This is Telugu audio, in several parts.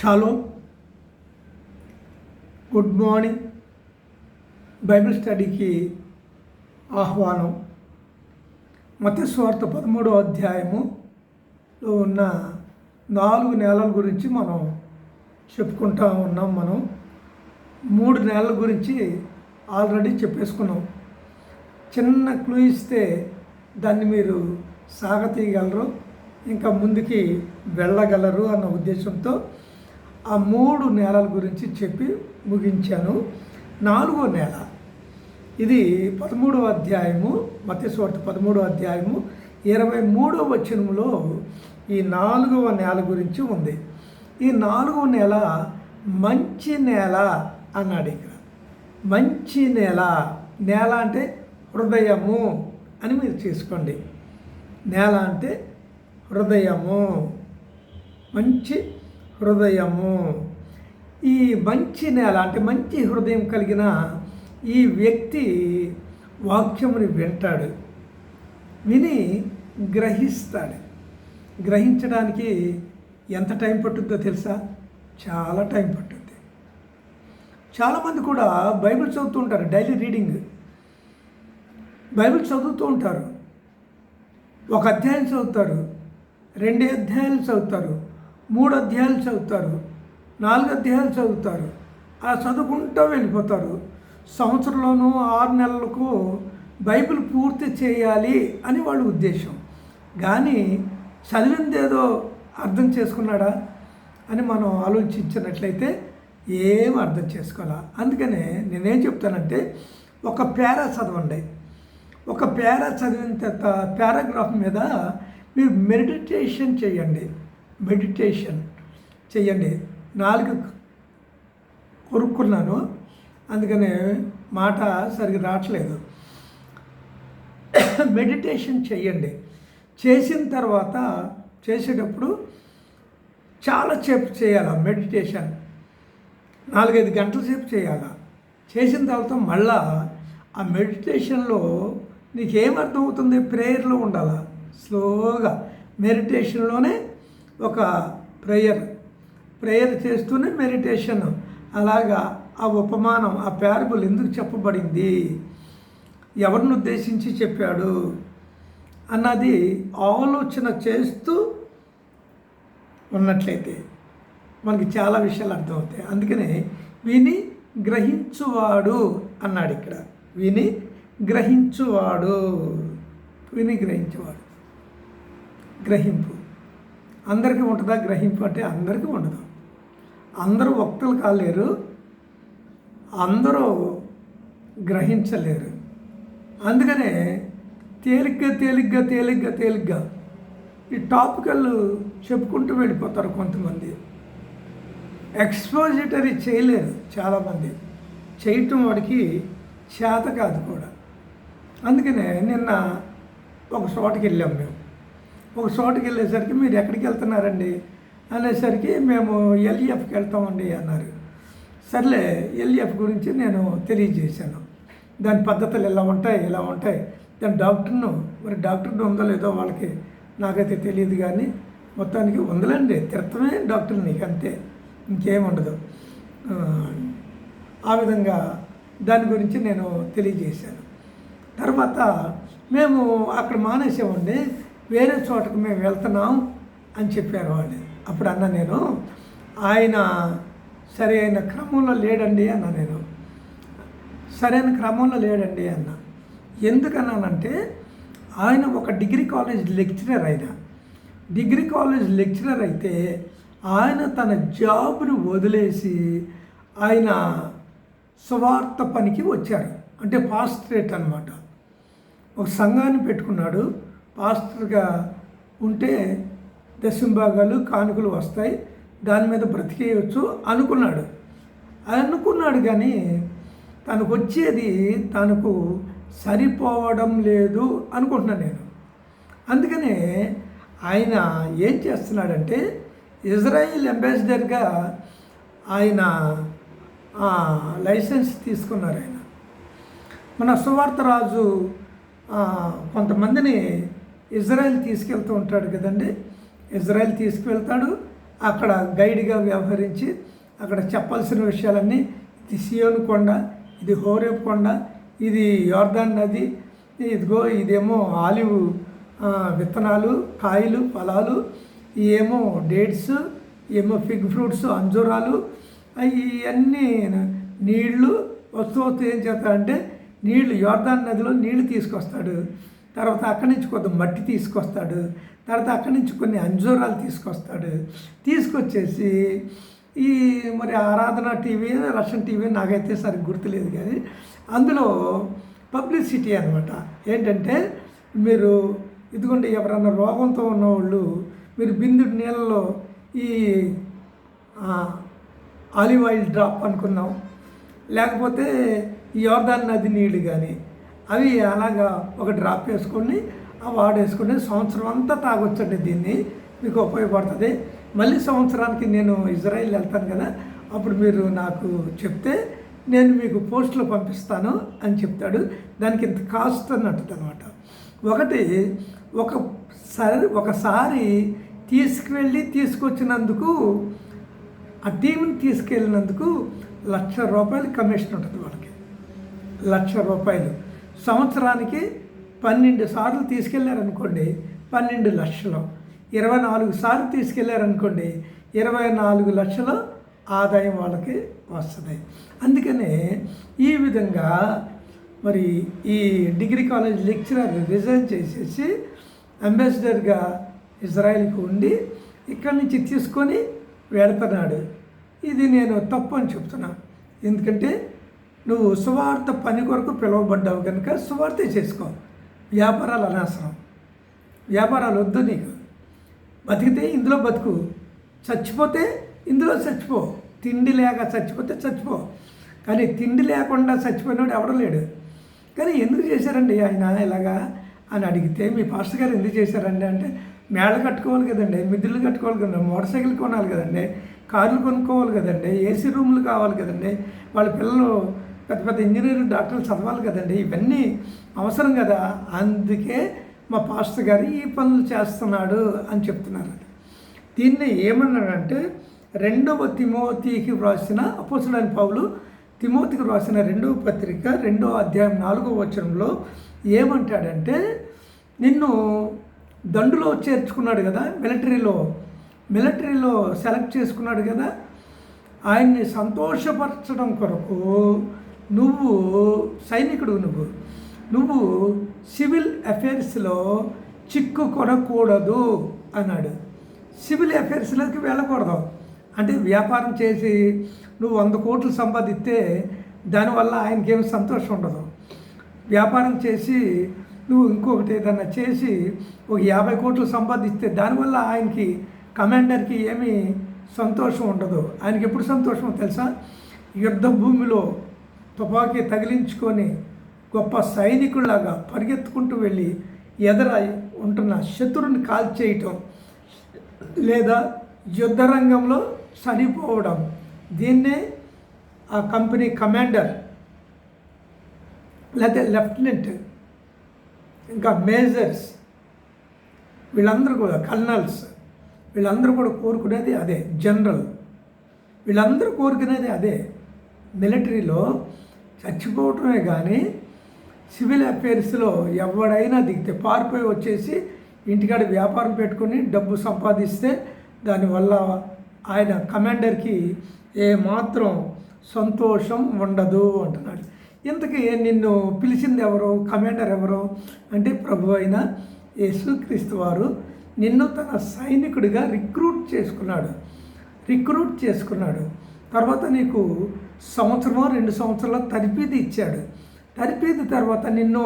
షాలో గుడ్ మార్నింగ్ బైబిల్ స్టడీకి ఆహ్వానం. మతస్వార్థ పదమూడో అధ్యాయములో ఉన్న నాలుగు నెలల గురించి మనం చెప్పుకుంటా ఉన్నాం మనం. మూడు నెలల గురించి ఆల్రెడీ చెప్పేసుకున్నాం. చిన్న క్లూ ఇస్తే దాన్ని మీరు సాగతీయగలరు ఇంకా ముందుకి వెళ్ళగలరు అన్న ఉద్దేశంతో ఆ మూడు నేలల గురించి చెప్పి ముగించాను. నాలుగో నేల. ఇది పదమూడవ అధ్యాయము మత్స్యవార్త పదమూడవ అధ్యాయము ఇరవై మూడవ వచనంలో ఈ నాలుగవ నేల గురించి ఉంది. ఈ నాలుగవ నేల మంచి నేల అన్నాడు ఇక్కడ. మంచి నేల. నేల అంటే హృదయము అని మీరు చేసుకోండి. నేల అంటే హృదయము. మంచి హృదయము. ఈ మంచి నేల అంటే మంచి హృదయం కలిగిన ఈ వ్యక్తి వాక్యముని వింటాడు. విని గ్రహిస్తాడు. గ్రహించడానికి ఎంత టైం పట్టుద్దో తెలుసా? చాలా టైం పట్టుద్ది. చాలామంది కూడా బైబిల్ చదువుతూ ఉంటారు డైలీ రీడింగ్. బైబిల్ చదువుతూ ఉంటారు. ఒక అధ్యాయం చదువుతారు రెండు అధ్యాయాలు చదువుతారు. మూడు అధ్యాయాలు చదువుతారు నాలుగు అధ్యాయాలు చదువుతారు అలా చదువుకుంటూ వెళ్ళిపోతారు. సంవత్సరంలోనూ ఆరు నెలలకు బైబిల్ పూర్తి చేయాలి అని వాళ్ళ ఉద్దేశం. కానీ చదివిందేదో అర్థం చేసుకున్నాడా అని మనం ఆలోచించినట్లయితే ఏం అర్థం చేసుకోవాలా? అందుకనే నేనేం చెప్తానంటే ఒక పేరా చదవండి. ఒక పేరా చదివిన తర్వాత పారాగ్రాఫ్ మీద మీరు మెడిటేషన్ చేయండి. మెడిటేషన్ చేయండి. నాలుగు కొరుక్కున్నాను. అందుకనే మాట సరిగ్గా రావట్లేదు. మెడిటేషన్ చేయండి. చేసిన తర్వాత చేసేటప్పుడు చాలా సేపు చేయాలి మెడిటేషన్? నాలుగైదు గంటల సేపు చేయాలి? చేసిన తర్వాత మళ్ళా ఆ మెడిటేషన్లో నీకేం అర్థమవుతుంది ప్రేయర్లో ఉండాలా? స్లోగా మెడిటేషన్లోనే ఒక ప్రేయర్ ప్రేయర్ చేస్తూనే మెడిటేషన్ అలాగా ఆ ఉపమానం ఆ ప్యారబుల్ ఎందుకు చెప్పబడింది? ఎవరిని ఉద్దేశించి చెప్పాడు? అన్నది ఆలోచన చేస్తూ ఉన్నట్లయితే మనకి చాలా విషయాలు అర్థమవుతాయి. అందుకనే విని గ్రహించువాడు అన్నాడు ఇక్కడ. విని గ్రహించువాడు. విని గ్రహించేవాడు. గ్రహింపు. అందరికీ ఉంటుందా? గ్రహింపు అంటే అందరికీ ఉండదు. అందరూ వక్తలు కాలేరు. అందరూ గ్రహించలేరు. అందుకనే తేలిగ్గా తేలిగ్గా తేలిగ్గా తేలిగ్గా ఈ టాపికల్ చెప్పుకుంటూ వెళ్ళిపోతారు కొంతమంది. ఎక్స్పోజిటరీ చేయలేరు చాలామంది. చేయటం వాడికి చేత కాదు కూడా. అందుకనే నిన్న ఒక చోటకి వెళ్ళాం మేము. ఒక చోటకి వెళ్ళేసరికి మీరు ఎక్కడికి వెళ్తున్నారండి? అనేసరికి మేము ఎల్ఈఎఫ్కి వెళ్తామండి అన్నారు. సర్లే ఎల్ఈఎఫ్ గురించి నేను తెలియజేశాను. దాని పద్ధతులు ఇలా ఉంటాయి ఇలా ఉంటాయి? దాని డాక్టర్ను మరి డాక్టర్ని ఉందో లేదో వాళ్ళకి నాకైతే తెలియదు కానీ మొత్తానికి ఉందలండి. తిరతమే డాక్టర్ నీకు అంతే. ఇంకేముండదు ఆ విధంగా దాని గురించి నేను తెలియజేశాను. తర్వాత మేము అక్కడ మానేసామండి. వేరే చోటకు మేము వెళ్తున్నాం అని చెప్పారు వాళ్ళు. అప్పుడు అన్న నేను ఆయన సరైన క్రమంలో లేడండి అన్న నేను. సరైన క్రమంలో లేడండి అన్న. ఎందుకన్నానంటే ఆయన ఒక డిగ్రీ కాలేజ్ లెక్చరర్ ఆయన. డిగ్రీ కాలేజ్ లెక్చరర్ అయితే ఆయన తన జాబ్ను వదిలేసి ఆయన స్వార్థ పనికి వచ్చారు. అంటే పాస్ట్రేట్ అనమాట ఒక సంఘాన్ని పెట్టుకున్నాడు. ఆస్తులుగా ఉంటే దశంభాగాలు కానుకలు వస్తాయి. దాని మీద బ్రతికేయచ్చు అనుకున్నాడు. అనుకున్నాడు కానీ తనకు వచ్చేది తనకు సరిపోవడం లేదు అనుకుంటున్నాను నేను. అందుకనే ఆయన ఏం చేస్తున్నాడంటే ఇజ్రాయిల్ అంబాసిడర్గా ఆయన లైసెన్స్ తీసుకున్నారు ఆయన. మన సువార్త రాజు కొంతమందిని ఇజ్రాయెల్ తీసుకెళ్తూ ఉంటాడు కదండి. ఇజ్రాయెల్ తీసుకువెళ్తాడు. అక్కడ గైడ్గా వ్యవహరించి అక్కడ చెప్పాల్సిన విషయాలన్నీ ఇది సియోను కొండ ఇది హోరేప్ కొండ ఇది యోర్దాన్ నది ఇదిగో ఇదేమో ఆలివ్ విత్తనాలు కాయలు ఫలాలు ఏమో డేట్స్ ఏమో ఫిగ్ ఫ్రూట్స్ అంజూరాలు ఇవన్నీ నీళ్ళు వస్తూ వస్తూ ఏం చేస్తాడంటే నీళ్ళు యోర్దాన్ నదిలో నీళ్ళు తీసుకొస్తాడు. తర్వాత అక్కడి నుంచి కొంత మట్టి తీసుకొస్తాడు తర్వాత అక్కడి నుంచి కొన్ని అంజూరాలు తీసుకొస్తాడు. తీసుకొచ్చేసి ఈ మరి ఆరాధన టీవీ రష్యన్ టీవీ నాకైతే సరిగ్గా గుర్తులేదు కానీ అందులో పబ్లిసిటీ అనమాట ఏంటంటే మీరు ఇదిగోండి ఎవరన్నా రోగంతో ఉన్నవాళ్ళు మీరు బిందుడు నీళ్ళలో ఈ ఆలివ్ ఆయిల్ డ్రాప్ అనుకున్నాం. లేకపోతే ఈ యోర్దాన్ నది నీళ్ళు కానీ అవి అలాగా ఒక డ్రాప్ వేసుకొని ఆ వాడేసుకొని సంవత్సరం అంతా తాగొచ్చండి దీన్ని. మీకు ఉపయోగపడుతుంది. మళ్ళీ సంవత్సరానికి నేను ఇజ్రాయిల్ వెళ్తాను కదా అప్పుడు మీరు నాకు చెప్తే నేను మీకు పోస్టులు పంపిస్తాను అని చెప్తాడు. దానికి ఇంత కాస్ట్ అని అనమాట ఒకటి ఒక సరి ఒకసారి తీసుకువెళ్ళి తీసుకొచ్చినందుకు ఆ టీంని తీసుకెళ్ళినందుకు లక్ష రూపాయలు కమిషన్ ఉంటుంది వాళ్ళకి. లక్ష రూపాయలు. సంవత్సరానికి పన్నెండు సార్లు తీసుకెళ్ళారనుకోండి పన్నెండు లక్షలు. ఇరవై నాలుగు సార్లు తీసుకెళ్ళారనుకోండి ఇరవై నాలుగు లక్షల ఆదాయం వాళ్ళకి వస్తుంది. అందుకనే ఈ విధంగా మరి ఈ డిగ్రీ కాలేజ్ లెక్చరర్ రిజైన్ చేసేసి అంబాసిడర్గా ఇజ్రాయెల్కి ఉండి ఇక్కడి నుంచి తీసుకొని వెళుతున్నాడు. ఇది నేను తప్పు అని చెప్తున్నా. ఎందుకంటే నువ్వు సువార్త పని కొరకు పిలువబడ్డావు కనుక సువార్తే చేసుకో. వ్యాపారాలు అనవసరం. వ్యాపారాలు వద్దు నీకు. బతికితే ఇందులో బతుకు. చచ్చిపోతే ఇందులో చచ్చిపో. తిండి లేక చచ్చిపోతే చచ్చిపో. కానీ తిండి లేకుండా చచ్చిపోయినాడు ఎవడో లేడు. కానీ ఎందుకు చేశారండి ఆయన ఇలాగా అని అడిగితే మీ పాస్టర్ గారు ఎందుకు చేశారండి అంటే మేళ కట్టుకోవాలి కదండి మిద్దులు కట్టుకోవాలి కదండి మోటార్ సైకిల్ కొనాలి కదండి కార్లు కొనుక్కోవాలి కదండి ఏసీ రూములు కావాలి కదండి వాళ్ళ పిల్లలు పెద్ద పెద్ద ఇంజనీరింగ్ డాక్టర్లు చదవాలి కదండి. ఇవన్నీ అవసరం కదా. అందుకే మా పాస్టర్ గారు ఈ పనులు చేస్తున్నాడు అని చెప్తున్నారు. దీన్ని ఏమన్నాడంటే రెండవ తిమోతికి వ్రాసిన అపోసడని పావులు తిమోతికి వ్రాసిన రెండవ పత్రిక రెండవ అధ్యాయం నాలుగవ వచనంలో ఏమంటాడంటే నిన్ను దండులో చేర్చుకున్నాడు కదా మిలిటరీలో. మిలిటరీలో సెలెక్ట్ చేసుకున్నాడు కదా. ఆయన్ని సంతోషపరచడం కొరకు నువ్వు సైనికుడు నువ్వు. నువ్వు సివిల్ అఫైర్స్లో చిక్కు కొనకూడదు అన్నాడు. సివిల్ అఫైర్స్లోకి వెళ్ళకూడదు. అంటే వ్యాపారం చేసి నువ్వు వంద కోట్లు సంపాదిస్తే దానివల్ల ఆయనకేం సంతోషం ఉండదు. వ్యాపారం చేసి నువ్వు ఇంకొకటి ఏదన్నా చేసి ఒక యాభై కోట్లు సంపాదిస్తే దానివల్ల ఆయనకి కమాండర్కి ఏమీ సంతోషం ఉండదు. ఆయనకి ఎప్పుడు సంతోషం తెలుసా? యుద్ధ భూమిలో తుపాకీ తగిలించుకొని గొప్ప సైనికుల్లాగా పరిగెత్తుకుంటూ వెళ్ళి ఎదర ఉంటున్న శత్రువుని కాల్చేయటం లేదా యుద్ధ రంగంలో చనిపోవడం. దీన్నే ఆ కంపెనీ కమాండర్ లేకపోతే లెఫ్టినెంట్ ఇంకా మేజర్స్ వీళ్ళందరూ కూడా కల్నల్స్ వీళ్ళందరూ కూడా కోరుకునేది అదే జనరల్. వీళ్ళందరూ కోరుకునేది అదే. మిలిటరీలో చచ్చిపోవటమే కానీ సివిల్ అఫేర్స్లో ఎవడైనా దిగితే పారిపోయి వచ్చేసి ఇంటికాడ వ్యాపారం పెట్టుకొని డబ్బు సంపాదిస్తే దానివల్ల ఆయన కమాండర్కి ఏమాత్రం సంతోషం ఉండదు అంటున్నాడు. ఇంతకీ నిన్ను పిలిచింది ఎవరు కమాండర్ ఎవరు? అంటే ప్రభు అయిన యేసుక్రీస్తు వారు నిన్ను తన సైనికుడిగా రిక్రూట్ చేసుకున్నాడు. రిక్రూట్ చేసుకున్నాడు. తర్వాత నీకు సంవత్సరమో రెండు సంవత్సరాల తరిపేది ఇచ్చాడు. తరిపేది తర్వాత నిన్ను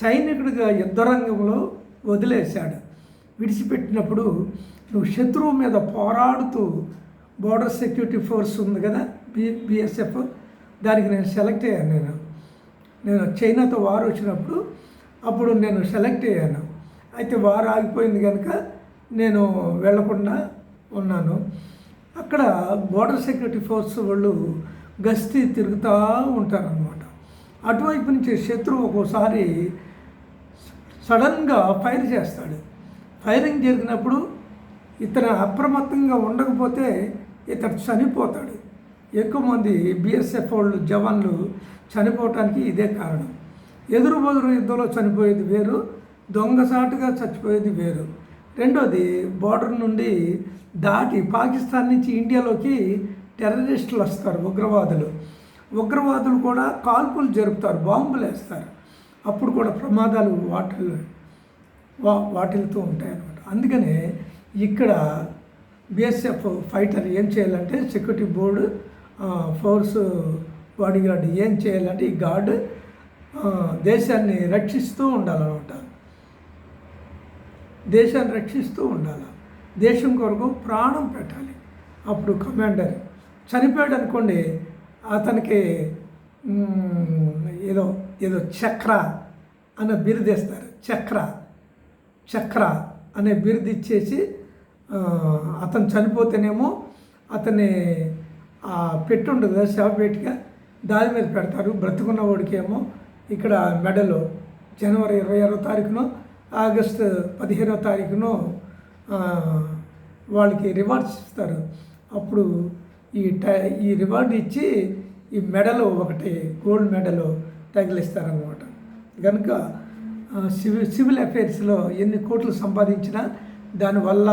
సైనికుడిగా యుద్ధరంగంలో వదిలేశాడు. విడిచిపెట్టినప్పుడు నువ్వు శత్రువు మీద పోరాడుతూ బోర్డర్ సెక్యూరిటీ ఫోర్స్ ఉంది కదా బి బిఎస్ఎఫ్ దానికి నేను సెలెక్ట్ అయ్యాను నేను. నేను చైనాతో వారు వచ్చినప్పుడు అప్పుడు నేను సెలెక్ట్ అయ్యాను. అయితే వారు ఆగిపోయింది కనుక నేను వెళ్ళకుండా ఉన్నాను. అక్కడ బోర్డర్ సెక్యూరిటీ ఫోర్స్ వాళ్ళు గస్తీ తిరుగుతూ ఉంటారనమాట అటువైపు నుంచి శత్రువు ఒక్కోసారి సడన్గా ఫైర్ చేస్తాడు. ఫైరింగ్ జరిగినప్పుడు ఇతను అప్రమత్తంగా ఉండకపోతే ఇతడు చనిపోతాడు. ఎక్కువ మంది బీఎస్ఎఫ్ వాళ్ళు జవాన్లు చనిపోవటానికి ఇదే కారణం. ఎదురు బదురు యుద్ధంలో చనిపోయేది వేరు దొంగసాటుగా చచ్చిపోయేది వేరు. రెండోది బార్డర్ నుండి దాటి పాకిస్తాన్ నుంచి ఇండియాలోకి టెర్రరిస్టులు వస్తారు ఉగ్రవాదులు. ఉగ్రవాదులు కూడా కాల్పులు జరుపుతారు బాంబులు వేస్తారు. అప్పుడు కూడా ప్రమాదాలు వాటిల్లో వా వాటిల్తూ ఉంటాయి అనమాట అందుకనే ఇక్కడ బిఎస్ఎఫ్ ఫైటర్ ఏం చేయాలంటే security board force body guard ఏం చేయాలంటే ఈ గార్డు దేశాన్ని రక్షిస్తూ ఉండాలన్నమాట. దేశాన్ని రక్షిస్తూ ఉండాలి. దేశం కొరకు ప్రాణం పెట్టాలి. అప్పుడు కమాండర్ చనిపోయాడు అనుకోండి అతనికి ఏదో ఏదో చక్ర అనే బిరుదేస్తారు చక్ర చక్ర అనే బిరుది ఇచ్చేసి అతను చనిపోతేనేమో అతన్ని ఆ ఉండదు. కదా శవపేటిగా దాని మీద పెడతారు. బ్రతుకున్నవాడికేమో ఇక్కడ మెడలో జనవరి ఇరవై ఆరో తారీఖును ఆగస్టు పదిహేనో తారీఖును వాళ్ళకి రివార్డ్స్ ఇస్తారు. అప్పుడు ఈ టై ఈ రివార్డ్ ఇచ్చి ఈ మెడలో ఒకటి గోల్డ్ మెడల్ తగిలిస్తారనమాట కనుక సివిల్ సివిల్ అఫైర్స్లో ఎన్ని కోట్లు సంపాదించినా దానివల్ల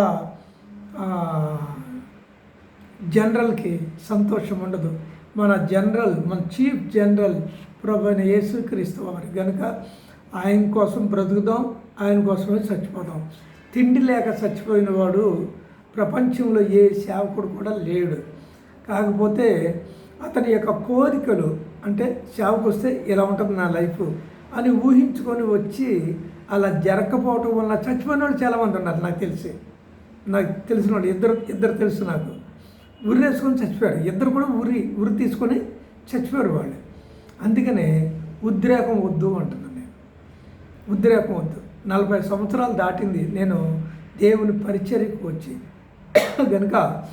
జనరల్కి సంతోషం ఉండదు. మన జనరల్ మన చీఫ్ జనరల్ ప్రభు అయిన యేసుక్రీస్తు వారి కనుక ఆయన కోసం బ్రతుకుదాం ఆయన కోసమే చచ్చిపోదాం తిండి లేక చచ్చిపోయిన వాడు ప్రపంచంలో ఏ సేవకుడు కూడా లేడు. కాకపోతే అతని యొక్క కోరికలు అంటే సేవకు వస్తే ఇలా ఉంటుంది నా లైఫ్ అని ఊహించుకొని వచ్చి అలా జరగకపోవటం వల్ల చచ్చిపోయిన వాళ్ళు చాలామంది ఉన్నారు నాకు తెలిసి. నాకు తెలిసిన వాళ్ళు ఇద్దరు ఇద్దరు తెలుసు నాకు. ఉరి వేసుకొని చచ్చిపోయారు. ఇద్దరు కూడా ఉరి ఉరి తీసుకొని చచ్చిపోయారు వాళ్ళు. అందుకనే ఉద్రేకం వద్దు అంటున్నాను నేను. ఉద్రేకం వద్దు. నలభై సంవత్సరాలు దాటింది. నేను దేవుని పరిచర్యకు వచ్చి. కనుక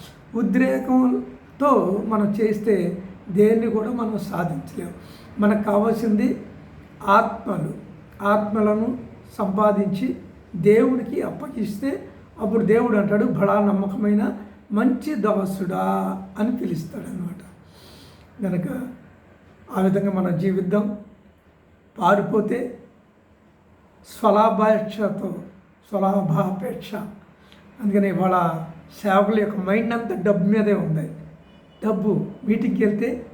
తో మనం చేస్తే దేన్ని కూడా మనం సాధించలేము మనకు కావాల్సింది ఆత్మలు. ఆత్మలను సంపాదించి దేవుడికి అప్పగిస్తే అప్పుడు దేవుడు అంటాడు బడా నమ్మకమైన మంచి దాసుడా అని పిలుస్తాడు అనమాట కనుక ఆ విధంగా మనం జీవిద్దాం పారిపోతే స్వలాభాపేక్షతో స్వలాభాపేక్ష. అందుకని ఇవాళ సేవకుల యొక్క మైండ్ అంతా డబ్బు మీదే ఉంది. డబ్బు మీటింగ్కి వెళ్తే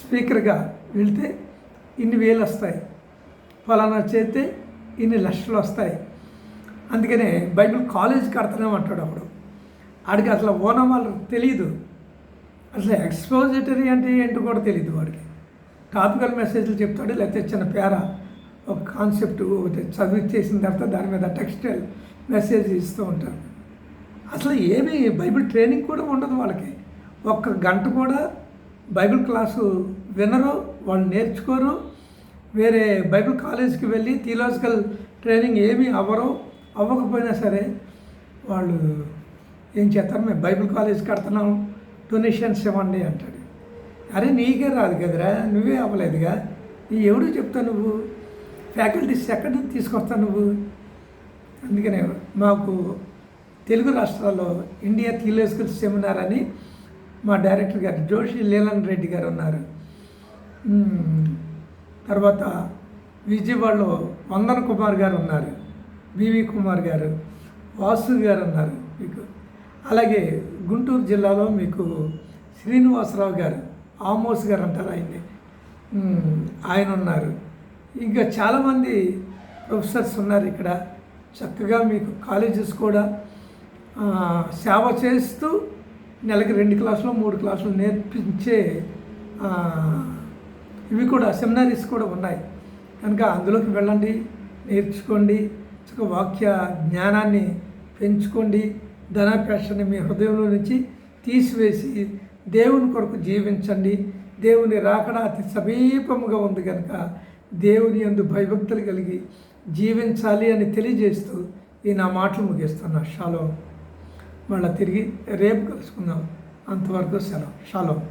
స్పీకర్గా వెళ్తే ఇన్ని వేలు వస్తాయి. ఫలానా చేస్తే ఇన్ని లక్షలు వస్తాయి. అందుకనే బైబిల్ కాలేజ్ కడతానేమంటాడు అప్పుడు. ఆడికి అసలు ఓనమాలు తెలియదు అసలు ఎక్స్పోజిటరీ అంటే ఏంటో కూడా తెలియదు వాడికి. టాపికల్ మెసేజ్లు చెప్తాడు లేకపోతే చిన్న పేర ఒక కాన్సెప్ట్ ఒకటి చదివి చేసిన తర్వాత దాని మీద టెక్స్టైల్ మెసేజ్ ఇస్తూ ఉంటారు అసలు ఏమీ బైబిల్ ట్రైనింగ్ కూడా ఉండదు వాళ్ళకి. ఒక్క గంట కూడా బైబిల్ క్లాసు వినరు వాళ్ళు నేర్చుకోరు. వేరే బైబిల్ కాలేజ్కి వెళ్ళి థియలాజికల్ ట్రైనింగ్ ఏమీ అవ్వరు. అవ్వకపోయినా సరే వాళ్ళు ఏం చేస్తారు? మేము బైబిల్ కాలేజ్ కడుతున్నాం డొనేషన్స్ ఇవ్వండి అంటాడు. అరే నీకే రాదు కదరా నువ్వే అవ్వలేదుగా. నీ ఎవడు చెప్తావు నువ్వు? ఫ్యాకల్టీస్ ఎక్కడి నుంచి తీసుకొస్తావు నువ్వు? అందుకనే మాకు తెలుగు రాష్ట్రాల్లో ఇండియా థియలాజికల్ సెమినార్ అని మా డైరెక్టర్ గారు జోషి లీలన్ రెడ్డి గారు ఉన్నారు. తర్వాత విజయవాడలో వందన కుమార్ గారు ఉన్నారు. వివి కుమార్ గారు వాసు గారు ఉన్నారు మీకు. అలాగే గుంటూరు జిల్లాలో మీకు శ్రీనివాసరావు గారు ఆమోస్ గారు అంటారు ఆయన్ని. ఆయన ఉన్నారు. ఇంకా చాలామంది ప్రొఫెసర్స్ ఉన్నారు ఇక్కడ. చక్కగా మీకు కాలేజెస్ కూడా సేవ చేస్తూ నెలకి రెండు క్లాసులు మూడు క్లాసులు నేర్పించే ఇవి కూడా సెమినారీస్ కూడా ఉన్నాయి. కనుక అందులోకి వెళ్ళండి నేర్చుకోండి వాక్య జ్ఞానాన్ని పెంచుకోండి ధనాపేక్షని మీ హృదయంలో నుంచి తీసివేసి దేవుని కొరకు జీవించండి. దేవుని రాకడ అతి సమీపముగా ఉంది కనుక దేవుని యందు భయభక్తులు కలిగి జీవించాలి అని తెలియజేస్తూ ఈ నా మాటలు ముగిస్తున్నా. షాలో. మళ్ళీ తిరిగి రేపు కలుసుకుందాం. అంతవరకు సెలవు. షాలో.